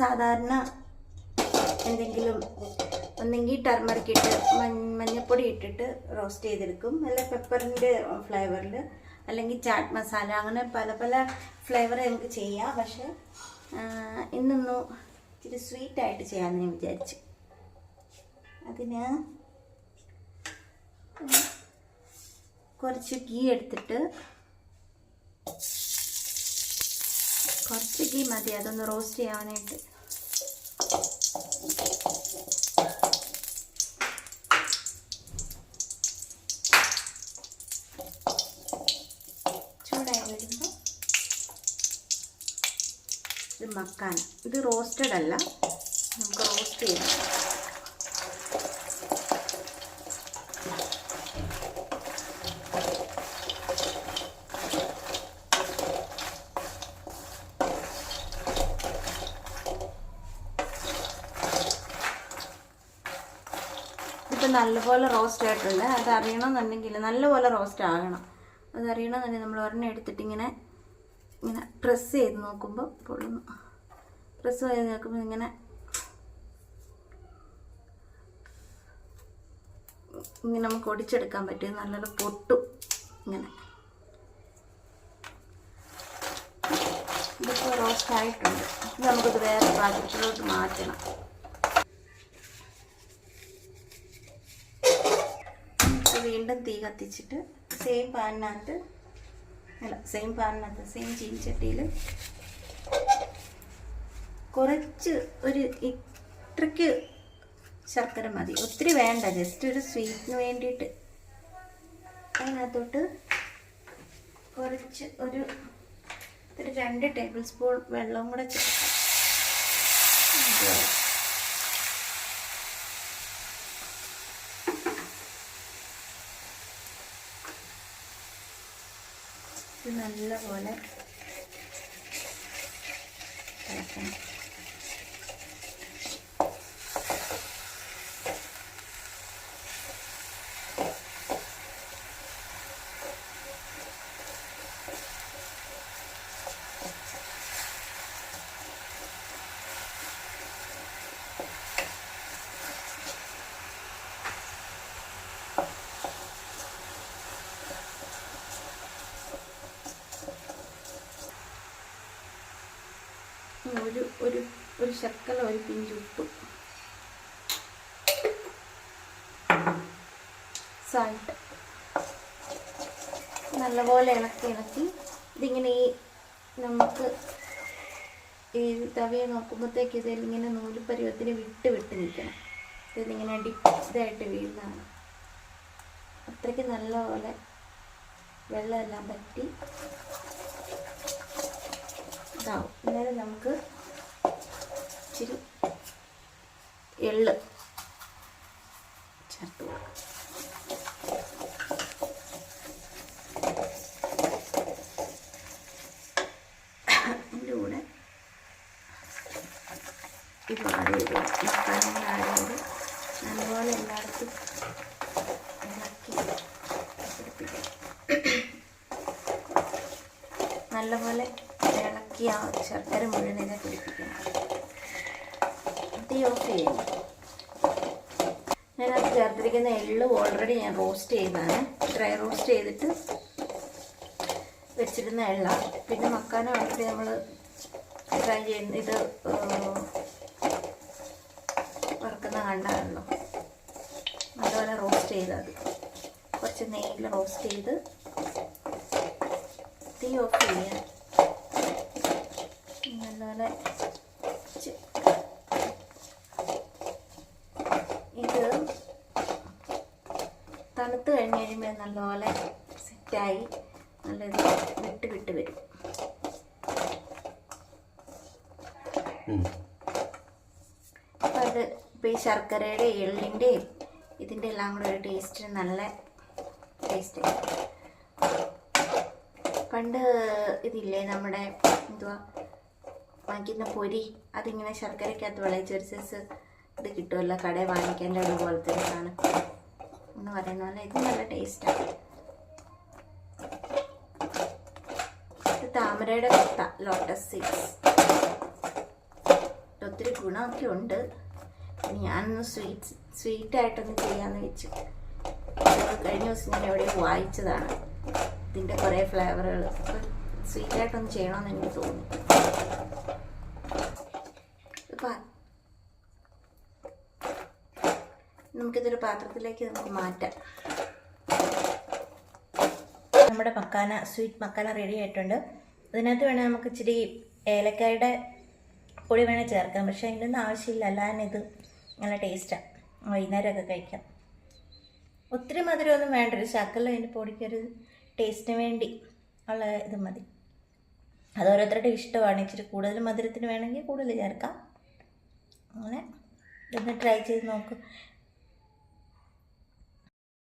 സാധാരണ എന്തെങ്കിലും ഒന്നെങ്കിൽ ടർമറിക്ക് ഇട്ട് മഞ്ഞപ്പൊടി ഇട്ടിട്ട് റോസ്റ്റ് ചെയ്തെടുക്കും. അല്ല പെപ്പറിന്റെ ഫ്ലേവറിൽ അല്ലെങ്കിൽ ചാറ്റ് മസാല അങ്ങനെ പല പല ഫ്ലേവർ നമുക്ക് ചെയ്യാം. പക്ഷേ ഇന്നൊന്ന് ഇച്ചിരി സ്വീറ്റായിട്ട് ചെയ്യാമെന്ന് ഞാൻ വിചാരിച്ചു. അതിന് കുറച്ച് ഗീ എടുത്തിട്ട് കുറച്ച് ഗീ മതി അതൊന്ന് റോസ്റ്റ് ചെയ്യാനായിട്ട്. ചൂടായി വരുമ്പോൾ ഇത് മക്കാൻ ഇത് റോസ്റ്റഡ് അല്ല നമുക്ക് റോസ്റ്റ് ചെയ്യാം. ഇപ്പം നല്ലപോലെ റോസ്റ്റ് ആയിട്ടുണ്ട്. അത് അറിയണമെന്നുണ്ടെങ്കിൽ നല്ലപോലെ റോസ്റ്റ് ആകണം. അത് അറിയണമെന്നുണ്ടെങ്കിൽ നമ്മൾ ഒരെണ്ണം എടുത്തിട്ട് ഇങ്ങനെ പ്രസ് ചെയ്ത് നോക്കുമ്പോൾ പൊള്ളുന്നു. പ്രസ് ചെയ്ത് നോക്കുമ്പോൾ ഇങ്ങനെ ഇങ്ങനെ നമുക്ക് ഒടിച്ചെടുക്കാൻ പറ്റും. നല്ലപോലെ പൊട്ടും ഇങ്ങനെ. ഇതിപ്പോൾ റോസ്റ്റ് ആയിട്ടുണ്ട്. നമുക്കിത് വേറെ പാത്രത്തിലോട്ട് മാറ്റണം നമുക്ക് വീണ്ടും തീ കത്തിച്ചിട്ട് സെയിം പാനിനകത്ത് അല്ല സെയിം പാനിനകത്ത് സെയിം ചീനിച്ചട്ടിയിൽ കുറച്ച് ഒരു ഇത്രയ്ക്ക് ശർക്കര മതി. ഒത്തിരി വേണ്ട ജസ്റ്റ് ഒരു സ്വീറ്റിന് വേണ്ടിയിട്ട്. അതിനകത്തോട്ട് കുറച്ച് ഒരു രണ്ട് ടേബിൾ സ്പൂൺ വെള്ളം കൂടെ ചേർക്കാം. ഇത് നല്ലപോലെ ഇളക്കണം ഒരു ഒരു ഒരു ശക്കല ഒരു പിഞ്ച് ഉപ്പ്. സാൾട്ട് നല്ലപോലെ ഇളക്കി ഇളക്കി. ഇതിങ്ങനെ ഈ നമുക്ക് ഈ തവയെ നോക്കുമ്പോഴത്തേക്ക് ഇതിലിങ്ങനെ നൂൽ പരുവത്തിന് വിട്ട് വിട്ട് നിൽക്കണം. ഇതിങ്ങനെ ഡിപ്പായിട്ട് വീഴുന്നതാണ്. അത്രയ്ക്ക് നല്ലപോലെ വെള്ളമെല്ലാം പറ്റി ഇതാവും. അന്നേരം നമുക്ക് ഇച്ചിരി എള്ള് ചേർത്ത് നല്ലപോലെ എല്ലായിടത്തും നല്ലപോലെ ഇളക്കി ആ ശർക്കര മുഴുവൻ ഇതിനെ പിടിപ്പിക്കണം തീ ഓഫ് ചെയ്യണം ഞാനത് ചേർത്തിരിക്കുന്ന എള്ള് ഓൾറെഡി ഞാൻ റോസ്റ്റ് ചെയ്താണ് ഡ്രൈ റോസ്റ്റ് ചെയ്തിട്ട് വെച്ചിരുന്ന എള്ള. പിന്നെ മക്കാന വേണ്ടി നമ്മൾ ഫ്രൈ ചെയ്യുന്ന ഇത് വറുക്കുന്ന കണ്ടാണല്ലോ. നല്ലപോലെ റോസ്റ്റ് ചെയ്തത് കുറച്ച് നെയ്യിൽ റോസ്റ്റ് ചെയ്ത് തീ ഓഫ് ചെയ്യാം. നല്ലപോലെ ഇത് തണുത്ത് കഴിഞ്ഞ് കഴിയുമ്പോൾ നല്ലപോലെ സെറ്റായി നല്ലത് വിട്ട് വിട്ട് വരും. അപ്പം അത് ഇപ്പോൾ ഈ ശർക്കരയുടെ എള്ളിന്റെയും ഇതിന്റെ എല്ലാം കൂടെ ഒരു ടേസ്റ്റിന് നല്ല ടേസ്റ്റ്. പണ്ട് ഇതില്ലേ നമ്മുടെ എന്തുവാ വാങ്ങിക്കുന്ന പൊരി അതിങ്ങനെ ശർക്കരക്കകത്ത് വിളയിച്ചൊരു സൈസ് ഇത് കിട്ടുമല്ലോ കടയിൽ വാങ്ങിക്കേണ്ട അതുപോലത്തെ സാധനം എന്ന് പറയുന്ന പോലെ ഇത് നല്ല ടേസ്റ്റാണ് ഇത് താമരയുടെ കൊത്ത ലോട്ടസ് സീഡ്സ് ഒത്തിരി ഗുണമൊക്കെ ഉണ്ട്. ഞാനൊന്ന് സ്വീറ്റ് സ്വീറ്റായിട്ടൊന്ന് ചെയ്യാമെന്ന് വെച്ചു. കഴിഞ്ഞ ദിവസം ഞാൻ എവിടെയും വായിച്ചതാണ്. ഇതിന്റെ കുറേ ഫ്ലേവറുകൾ അപ്പം സ്വീറ്റായിട്ടൊന്ന് ചെയ്യണമെന്ന് എനിക്ക് തോന്നി ഇപ്പം നമുക്കിതൊരു പാത്രത്തിലേക്ക് നമുക്ക് മാറ്റാം. നമ്മുടെ മക്കാന സ്വീറ്റ് മക്കാന റെഡി ആയിട്ടുണ്ട്. അതിനകത്ത് വേണേൽ നമുക്ക് ഇച്ചിരി ഏലക്കായുടെ പൊടി വേണേൽ ചേർക്കാം. പക്ഷേ അതിന്റെ ഒന്നും ആവശ്യമില്ല. അല്ലാതെ ഇത് നല്ല ടേസ്റ്റാണ് വൈകുന്നേരമൊക്കെ കഴിക്കാം. ഒത്തിരി മധുരമൊന്നും വേണ്ട. ഒരു ശകലം അതിന്റെ പൊടിക്കൊരു ടേസ്റ്റിന് വേണ്ടി ഉള്ള ഇത് മതി. അത് ഓരോരുത്തരുടെ ഇഷ്ടമാണ്. ഇച്ചിരി കൂടുതൽ മധുരത്തിന് വേണമെങ്കിൽ കൂടുതൽ ചേർക്കാം. അങ്ങനെ ഇതൊന്ന് ട്രൈ ചെയ്ത് നോക്കും.